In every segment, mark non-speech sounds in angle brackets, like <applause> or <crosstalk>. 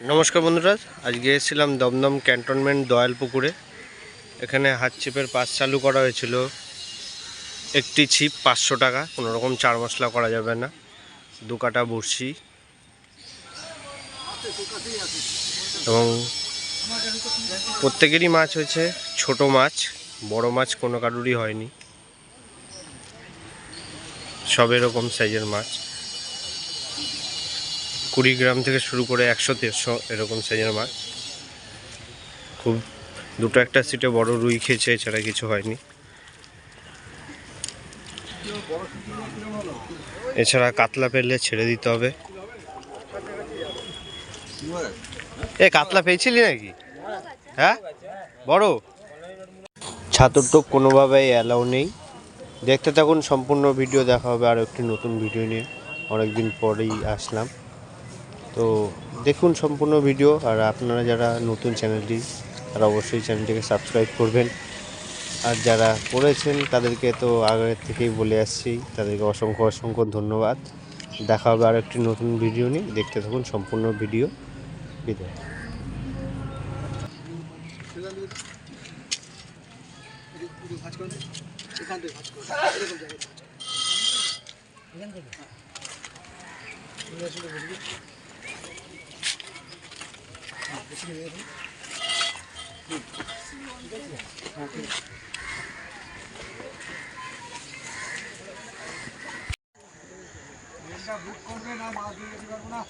নমস্কার বন্ধুরা, আজকে এসেছিলাম দমদম ক্যান্টনমেন্ট দয়াল পুকুরে এখানে হাত ছিপের পাস চালু করা হয়েছিল। একটি ছিপ পাঁচশো টাকা কোনো রকম চার মশলা করা যাবে না। দু কাটা বড়শি এবং প্রত্যেকেরই মাছ হয়েছে, ছোট মাছ, বড় মাছ কোনো কারুরই হয়নি। সব এরকম সাইজের মাছ। কুড়ি গ্রাম থেকে শুরু করে একশো, দেড়শো এরকম সাইজের মাছ। খুব দুটো একটা সিটে বড় রুই খেয়েছে, এছাড়া কিছু হয়নি। এছাড়া কাতলা পেলে ছেড়ে দিতে হবে। এ, কাতলা পেয়েছিলি নাকি? হ্যাঁ? বড়? ছাতুর টোপ কোনোভাবেই অ্যালাউ নেই। দেখতে থাকুন, সম্পূর্ণ ভিডিও দেখা হবে আর একটি নতুন ভিডিও নিয়ে। অনেকদিন পরেই আসলাম। তো দেখুন সম্পূর্ণ ভিডিও আর আপনারা যারা নতুন চ্যানেলটি, তারা অবশ্যই চ্যানেলটিকে সাবস্ক্রাইব করবেন। আর যারা করেছেন, তাদেরকে তো আগের থেকেই বলে আসছি, তাদেরকে অসংখ্য অসংখ্য ধন্যবাদ। দেখা হবে আর একটি নতুন ভিডিও নিয়ে। দেখতে থাকুন সম্পূর্ণ ভিডিও। বিদায়। তিন কেজি বেশি আছে আমার তুলিস না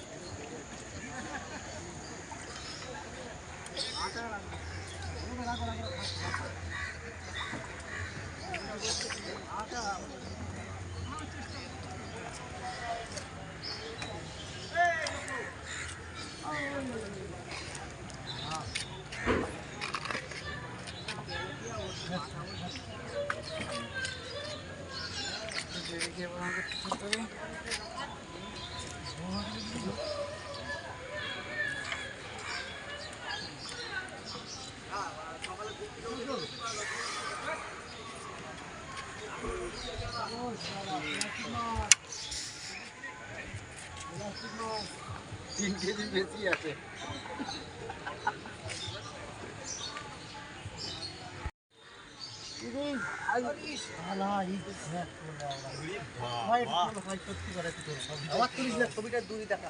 ছবিটা দুই দেখা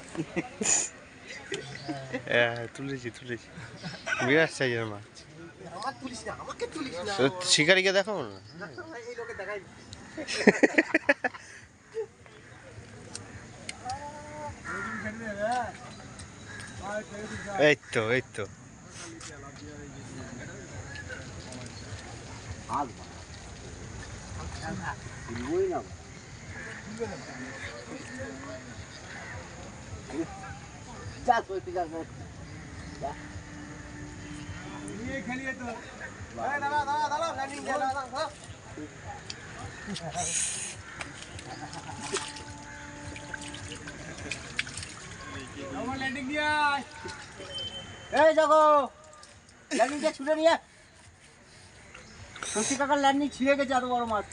হ্যাঁ তুলেছি তুলেছি। বিরাট সাইজের মাছ আমার তুলিস না <laughs> আমাকে তুলিস না তো শিকারিকে দেখাবো না এই লোকে দেখাই এই তো এই তো এই দেখো ল্যান্ডিংটা ছুটে নিয়ে। শশী কাকার ল্যান্ডিং ছিঁড়ে গেছে এত বড় মাছ।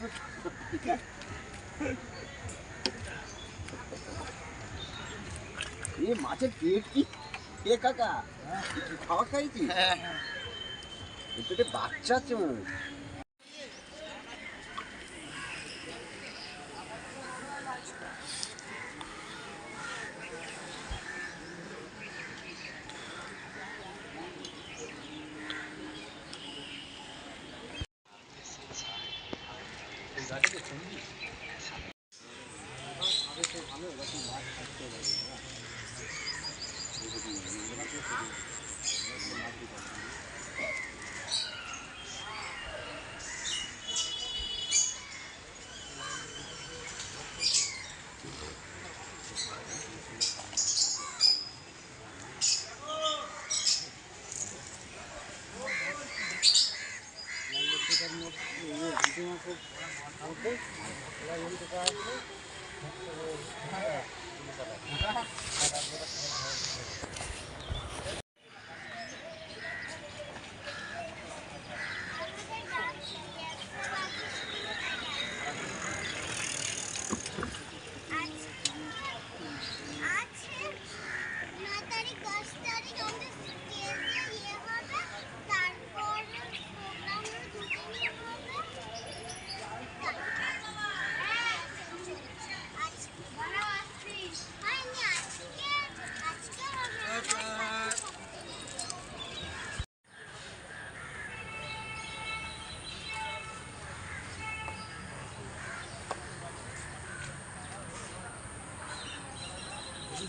এ মাছের পেট কি? এ কাকা খাওয়া খাইছি পেটে বাচ্চা আছে মনে হয়। আছে ন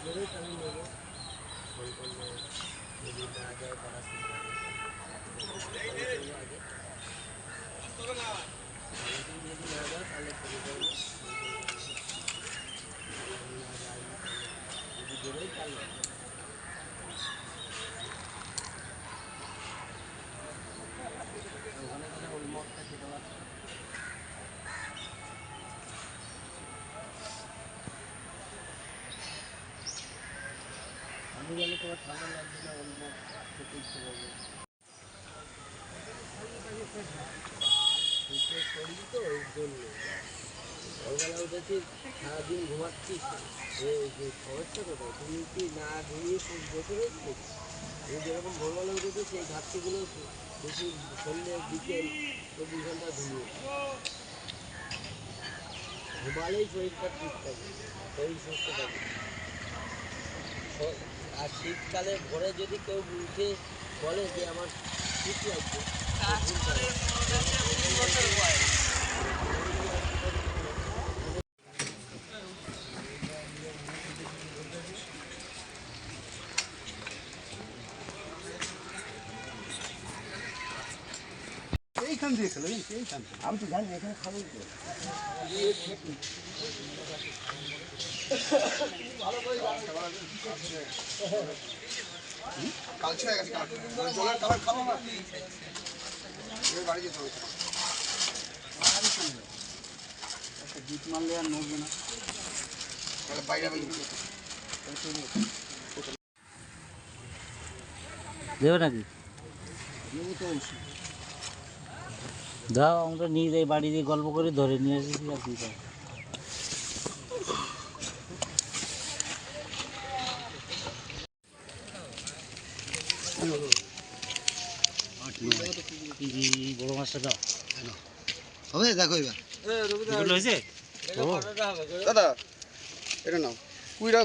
নেব সকালবেলা উঠেছি সারাদিন ঘুমাচ্ছিস খবরটা কোথায় তুমি না ঘুমিয়ে বসে রয়েছিস তুমি যেরকম ভোরবেলা উঠেছি সেই ঘাটতিগুলো বেশি সন্ধ্যে বিকেল চব্বিশ ঘণ্টা ঘুমিয়ে ঘুমালেই শরীরটা ঠিক থাকে, শরীর সুস্থ থাকে। আর শীতকালে ভোরে যদি কেউ উঠে বলে যে আমার শীত লাগছে এইখান দিয়ে খেলো এইখান আমি তো জানি না, এখানে খাব কালচে হয়ে গেছে কালচে জলের কালার খাব না। বাড়ি যেতে হবে। জিত মারলে আর নড়বে না। বাইরে বাইরে দেবে নাকি? দাও আমরা নিয়ে যাই বাড়ি দিয়ে গল্প করে ধরে নিয়ে এসেছি আর কি বড় মাছটা দাও। হবে দেখো এবার। হয়েছে? দাদা এটা নাও। কুইরা